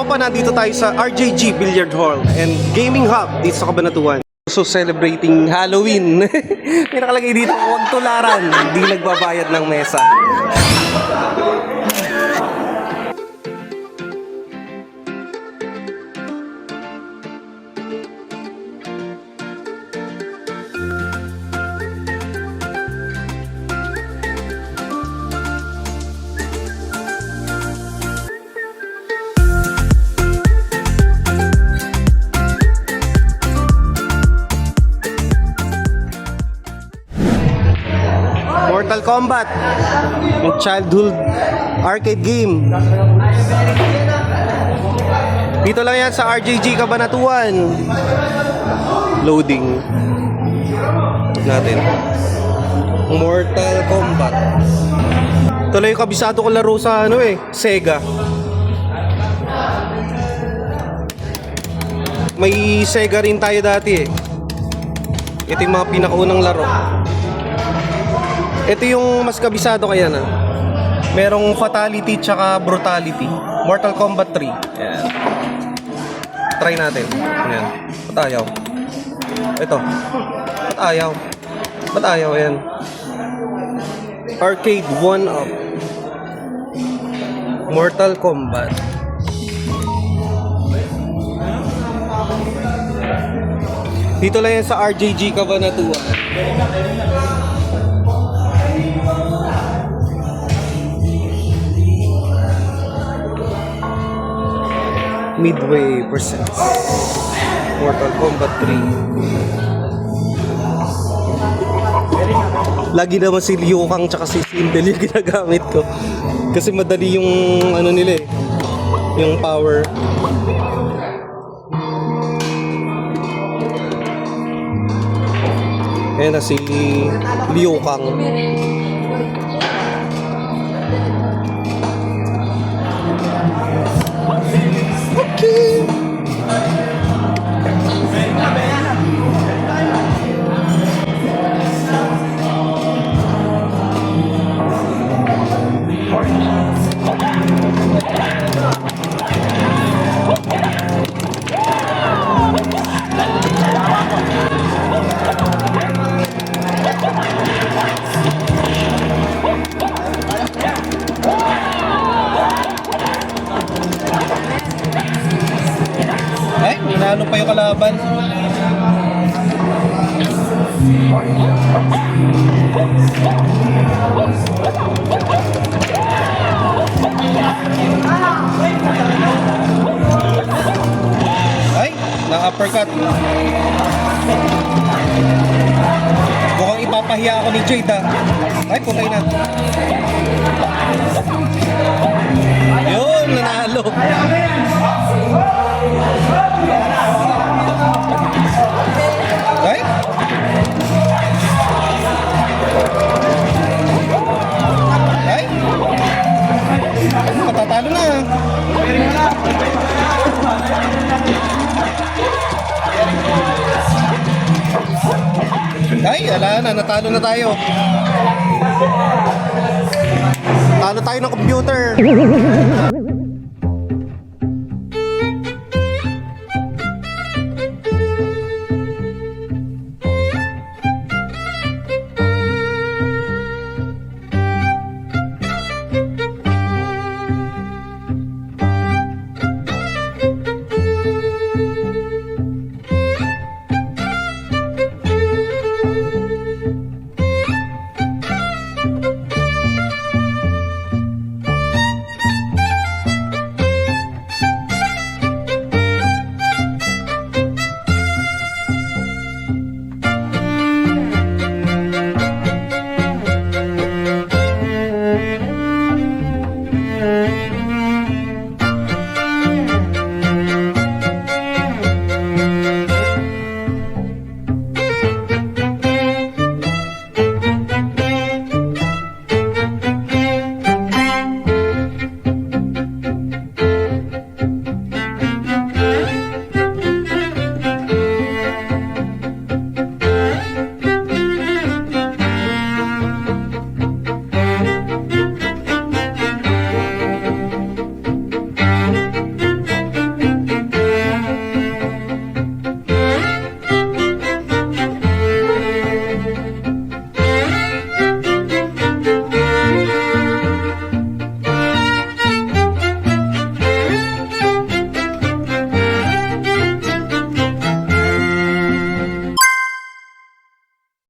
tropa, nandito tayo sa RJG Billiard Hall and Gaming Hub dito sa Cabanatuan. So celebrating Halloween. May nakalagay dito, huwag tularan, hindi nagbabayad ng mesa. Kombat. Yung childhood arcade game. Dito lang yan sa RJG Cabanatuan. Loading. Natin. Mortal Kombat. Yung kabisado ko laro sa ano eh, Sega. May Sega rin tayo dati eh. Ito yung mga pinakaunang laro. Ito yung mas kabisado kaya na. Merong fatality tsaka brutality. Mortal Kombat 3. Ayan. Try natin. Ayan. Ba't ayaw? Ito. Ba't ayaw? Ba't ayaw? Ayan. Arcade 1 up. Mortal Kombat. Dito lang yan sa RJG Cabanatuan. Midway presents Mortal Kombat 3 Lagi naman si Liu Kang tsaka si Sindel yung ginagamit ko. Kasi madali yung ano nila eh Yung power. Ayan na si Liu Kang kalaban. Ay, na-uppercut. Mukhang ipapahiya ako ni Jade ah. Ay, putay na. Ay, ala na, natalo na tayo. Talo tayo ng computer.